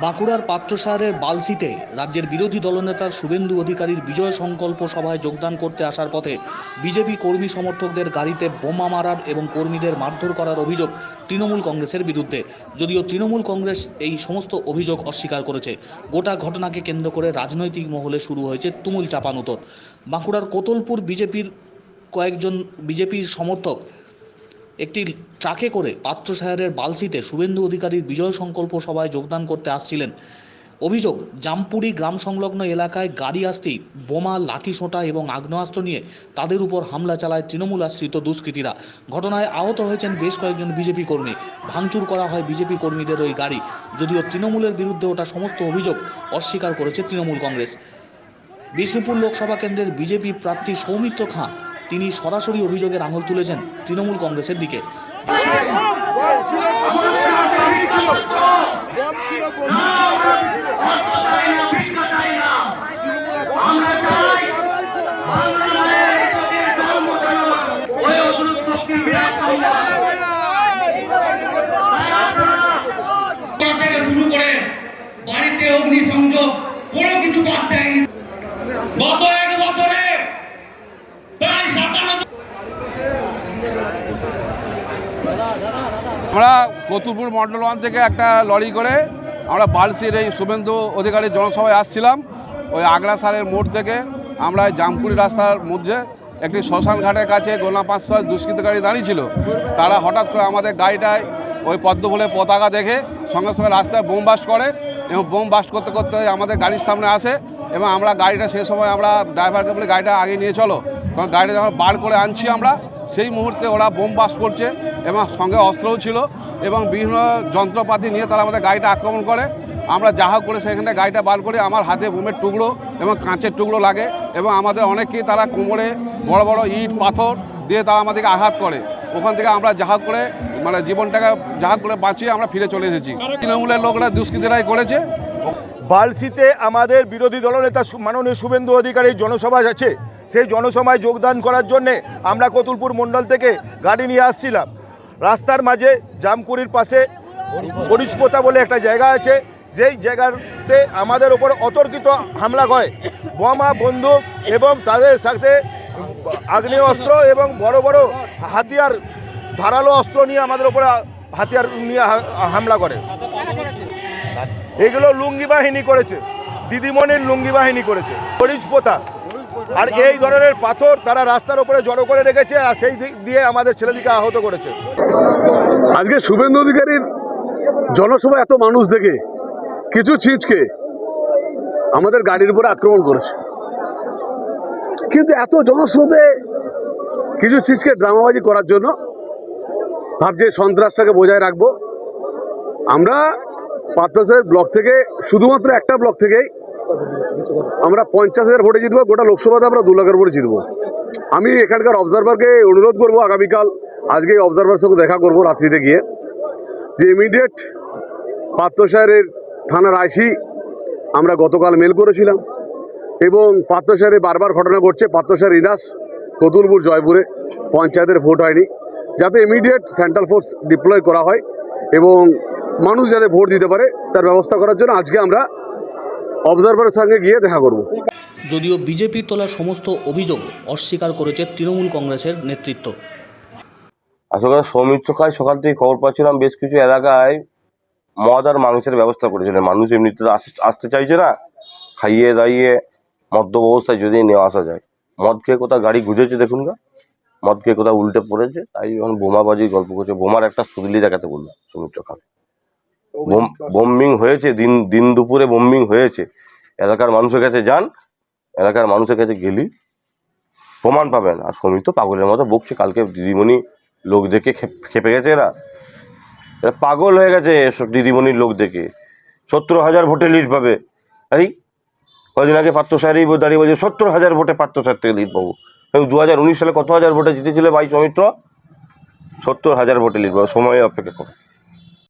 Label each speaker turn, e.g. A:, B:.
A: বাঁকুড়ার পাত্রসারের বালসিতে রাজ্যের বিরোধী দলনেতার শুভেন্দু অধিকারীর বিজয় সংকল্প সভায় যোগদান করতে আসার পথে বিজেপি কর্মী সমর্থকদের গাড়িতে বোমা মারার এবং কর্মীদের মারধর করার অভিযোগ তৃণমূল কংগ্রেসের বিরুদ্ধে। যদিও তৃণমূল কংগ্রেস এই সমস্ত অভিযোগ অস্বীকার করেছে। গোটা ঘটনাকে কেন্দ্র করে রাজনৈতিক মহলে শুরু হয়েছে তুমুল চাপানুতর। বাঁকুড়ার কোতলপুর বিজেপির কয়েকজন বিজেপির সমর্থক একটি ট্রাকে করে পাত্রসাহেরের বালসিতে শুভেন্দু অধিকারীর বিজয় সংকল্প সভায় যোগদান করতে আসছিলেন। অভিযোগ, জামপুরি গ্রাম সংলগ্ন এলাকায় গাড়ি আসতেই বোমা, লাঠি সোঁটা এবং আগ্নেয়াস্ত্র নিয়ে তাদের উপর হামলা চালায় তৃণমূল আশ্রিত দুষ্কৃতীরা। ঘটনায় আহত হয়েছেন বেশ কয়েকজন বিজেপি কর্মী। ভাঙচুর করা হয় বিজেপি কর্মীদের ওই গাড়ি। যদিও তৃণমূলের বিরুদ্ধে ওটা সমস্ত অভিযোগ অস্বীকার করেছে তৃণমূল কংগ্রেস। বিষ্ণুপুর লোকসভা কেন্দ্রের বিজেপি প্রার্থী সৌমিত্র খাঁ তিনি সরাসরি অভিযোগের আঙুল তুলেছেন তৃণমূল কংগ্রেসের দিকে।
B: থেকে শুরু করে বাড়িতে অগ্নিসংযোগ, কোনো কিছু বাদ দেয়নি। গত
C: আমরা কতুলপুর মন্ডল ওয়ান থেকে একটা লরি করে আমরা বালসির এই শুভেন্দু অধিকারী জনসভায় আসছিলাম। ওই আগ্রা সারের মোড় থেকে আমরা জামকুড়ি রাস্তার মধ্যে একটি শ্মশান ঘাটের কাছে গোলা পাঁচ ছয় দুষ্কৃতকারী দাঁড়িয়ে ছিল তারা হঠাৎ করে আমাদের গাড়িটায় ওই পদ্মফুলের পতাকা দেখে সঙ্গে সঙ্গে রাস্তায় বোম বাস্ট করে এবং বোম বাস্ট করতে করতে আমাদের গাড়ির সামনে আসে এবং আমরা গাড়িটা সেই সময় আমরা ড্রাইভারকে বলে, গাড়িটা আগে নিয়ে চলো। কারণ গাড়িটা যখন বার করে আনছি আমরা সেই মুহূর্তে ওরা বোম বাস করছে এবং সঙ্গে অস্ত্রও ছিল এবং বিভিন্ন যন্ত্রপাতি নিয়ে তারা আমাদের গাড়িটা আক্রমণ করে। আমরা যা হোক করে সেখানে গাড়িটা বার করে। আমার হাতে বোমের টুকরো এবং কাঁচের টুকরো লাগে এবং আমাদের অনেকেই তারা কোমরে বড় বড় ইট, পাথর দিয়ে তারা আমাদেরকে আঘাত করে। ওখান থেকে আমরা যা হোক করে মানে জীবনটাকে যা হোক করে বাঁচিয়ে আমরা ফিরে চলে এসেছি। তৃণমূলের লোকরা দুষ্কৃতীরাই করেছে।
D: বালসিতে আমাদের বিরোধী দলনেতা মাননীয় শুভেন্দু অধিকারীর জনসভা আছে। সেই জনসভায় যোগদান করার জন্যে আমরা কতুলপুর মণ্ডল থেকে গাড়ি নিয়ে আসছিলাম। রাস্তার মাঝে জামকুড়ির পাশে বরিশপোতা বলে একটা জায়গা আছে। যেই জায়গাতে আমাদের ওপর অতর্কিত হামলা হয়। বোমা, বন্দুক এবং তাদের সাথে আগ্নেয় অস্ত্র এবং বড় বড় হাতিয়ার, ধারালো অস্ত্র নিয়ে আমাদের ওপরে হাতিয়ার নিয়ে হামলা করে। এগুলো লুঙ্গি বাহিনী করেছে, দিদিমণির লুঙ্গি বাহিনী করেছে মরিচ পোতা। আর এই ধরনের পাথর তারা রাস্তার উপরে জড়ো করে রেখেছে আর সেই দিক দিয়ে আমাদের ছেলেদিকে আহত করেছে।
E: আজকে শুভেন্দু অধিকারীর জনসভা এত মানুষ দেখে, কিছু ছিচকে আমাদের গাড়ির উপরে আক্রমণ করেছে। কিন্তু এত জনস্রোতে কিছু ছিচকে ড্রামাবাজি করার জন্য ভাবছে সন্ত্রাসটাকে বজায় রাখব। আমরা পাত্রসের ব্লক থেকে, শুধুমাত্র একটা ব্লক থেকেই আমরা পঞ্চাশ হাজার ভোটে জিতবো, গোটা লোকসভাতে আমরা দু লাখের ভোটে জিতবো। আমি এখানকার অবজারভারকে অনুরোধ করব আগামীকাল, আজকে অবজারভার সঙ্গে দেখা করব রাত্রিতে গিয়ে। যে ইমিডিয়েট পাত্রসাহের থানার আইসি, আমরা গতকাল মেল করেছিলাম এবং পাত্রসাহেরে বারবার ঘটনা ঘটছে। পাত্রসাহের ইনাস, কতুলপুর, জয়পুরে পঞ্চায়েতের ভোট হয়নি। যাতে ইমিডিয়েট সেন্ট্রাল ফোর্স ডিপ্লয় করা হয় এবং মানুষ যাতে ভোট দিতে পারে তার ব্যবস্থা করার জন্য আজকে আমরা অবজারভারের সঙ্গে গিয়ে দেখা করব।
A: যদিও বিজেপির তোলা সমস্ত অভিযোগ অস্বীকার করেছে তৃণমূল কংগ্রেসের নেতৃত্ব।
F: আসলে সৌমিত্র খায় সকাল থেকে খবর পাচ্ছিলাম বেশ কিছু এলাকায় মদ আর মাংসের ব্যবস্থা করেছিলেন মানুষ এমনিতে আসতে চাইছে না খাইয়ে দাইয়ে মদ্যপ অবস্থায় যদি নিয়ে আসা যায়। মদ খেয়ে কোথাও গাড়ি গুজেছে দেখুন না মদ খেয়ে কোথাও উল্টে পড়েছে তাই এখন বোমাবাজির গল্প করছে। বোমার একটা সুদলি দেখাতে বললাম সৌমিত্র খান বোম্বিং হয়েছে দিন দিন দুপুরে বোম্বিং হয়েছে। এলাকার মানুষের কাছে যান এলাকার মানুষের কাছে গেলি প্রমাণ পাবেন। আর সৌমিত্র পাগলের মতো বকছে কালকে দিদিমণি লোক দেখে খেপ- গেছে এরা। এরা পাগল হয়ে গেছে এসব দিদিমণির লোক দেখে। সত্তর হাজার ভোটে লিড পাবে। আরে কদিন আগে পাত্র সাহেবই দাঁড়িয়ে বলছে সত্তর হাজার ভোটে পাত্র সাহেব থেকে লিড পাবো। এবং দু হাজার উনিশ সালে কত হাজার ভোটে জিতেছিল ভাই সৌমিত্র? সত্তর হাজার ভোটে লিড পাবো সময় অপেক্ষা করো।